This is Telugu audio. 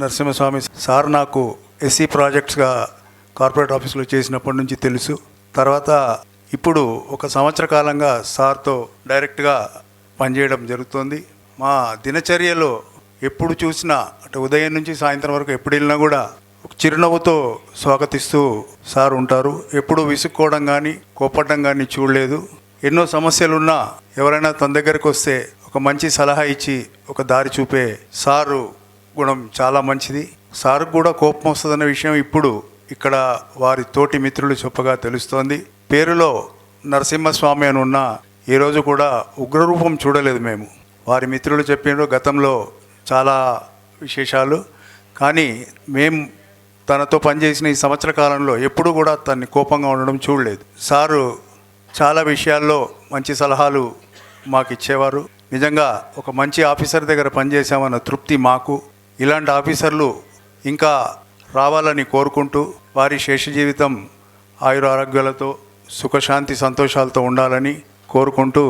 నరసింహస్వామి సార్ నాకు ఎస్సీ ప్రాజెక్ట్స్గా కార్పొరేట్ ఆఫీస్లో చేసినప్పటి నుంచి తెలుసు. తర్వాత ఇప్పుడు ఒక సంవత్సర కాలంగా సార్తో డైరెక్ట్గా పనిచేయడం జరుగుతుంది. మా దినచర్యలో ఎప్పుడు చూసినా అంటే ఉదయం నుంచి సాయంత్రం వరకు ఎప్పుడు వెళ్ళినా కూడా ఒక చిరునవ్వుతో స్వాగతిస్తూ సార్ ఉంటారు. ఎప్పుడు విసుక్కోవడం కానీ కోపడడం కానీ చూడలేదు. ఎన్నో సమస్యలున్నా ఎవరైనా తన దగ్గరికి వస్తే ఒక మంచి సలహా ఇచ్చి ఒక దారి చూపే సారు గుణం చాలా మంచిది. సార్కు కూడా కోపం వస్తుందన్న విషయం ఇప్పుడు ఇక్కడ వారి తోటి మిత్రులు చెప్పగా తెలుస్తోంది. పేరులో నరసింహస్వామి అని ఉన్న ఈరోజు కూడా ఉగ్రరూపం చూడలేదు మేము. వారి మిత్రులు చెప్పినారు గతంలో చాలా విశేషాలు. కానీ మేం తనతో పనిచేసిన ఈ సంవత్సర కాలంలో ఎప్పుడూ కూడా తన్ని కోపంగా ఉండడం చూడలేదు. సారు చాలా విషయాల్లో మంచి సలహాలు మాకు ఇచ్చేవారు నిజంగా ఒక మంచి ఆఫీసర్ దగ్గర పనిచేసామన్న తృప్తి మాకు. ఇలాంటి ఆఫీసర్లు ఇంకా రావాలని కోరుకుంటూ వారి శేష జీవితం ఆయుర ఆరోగ్యాలతో సుఖశాంతి సంతోషాలతో ఉండాలని కోరుకుంటూ